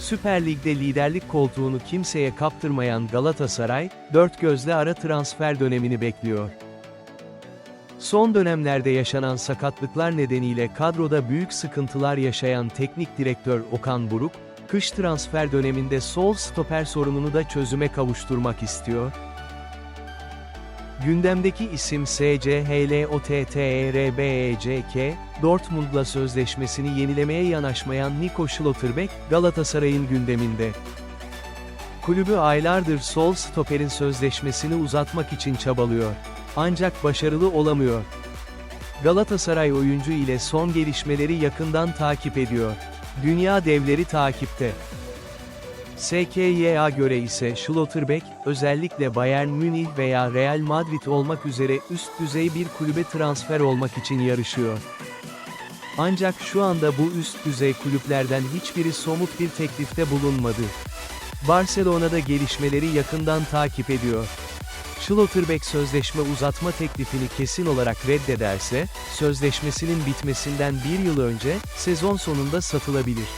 Süper Lig'de liderlik koltuğunu kimseye kaptırmayan Galatasaray, dört gözle ara transfer dönemini bekliyor. Son dönemlerde yaşanan sakatlıklar nedeniyle kadroda büyük sıkıntılar yaşayan teknik direktör Okan Buruk, kış transfer döneminde sol stoper sorununu da çözüme kavuşturmak istiyor. Gündemdeki isim SCHLOTTERBECK, Dortmund'la sözleşmesini yenilemeye yanaşmayan Nico Schlotterbeck, Galatasaray'ın gündeminde. Kulübü aylardır sol stoperin sözleşmesini uzatmak için çabalıyor. Ancak başarılı olamıyor. Galatasaray oyuncu ile son gelişmeleri yakından takip ediyor. Dünya devleri takipte. SKY'a göre ise Schlotterbeck, özellikle Bayern Münih veya Real Madrid olmak üzere üst düzey bir kulübe transfer olmak için yarışıyor. Ancak şu anda bu üst düzey kulüplerden hiçbiri somut bir teklifte bulunmadı. Barcelona'da gelişmeleri yakından takip ediyor. Schlotterbeck sözleşme uzatma teklifini kesin olarak reddederse, sözleşmesinin bitmesinden bir yıl önce, sezon sonunda satılabilir.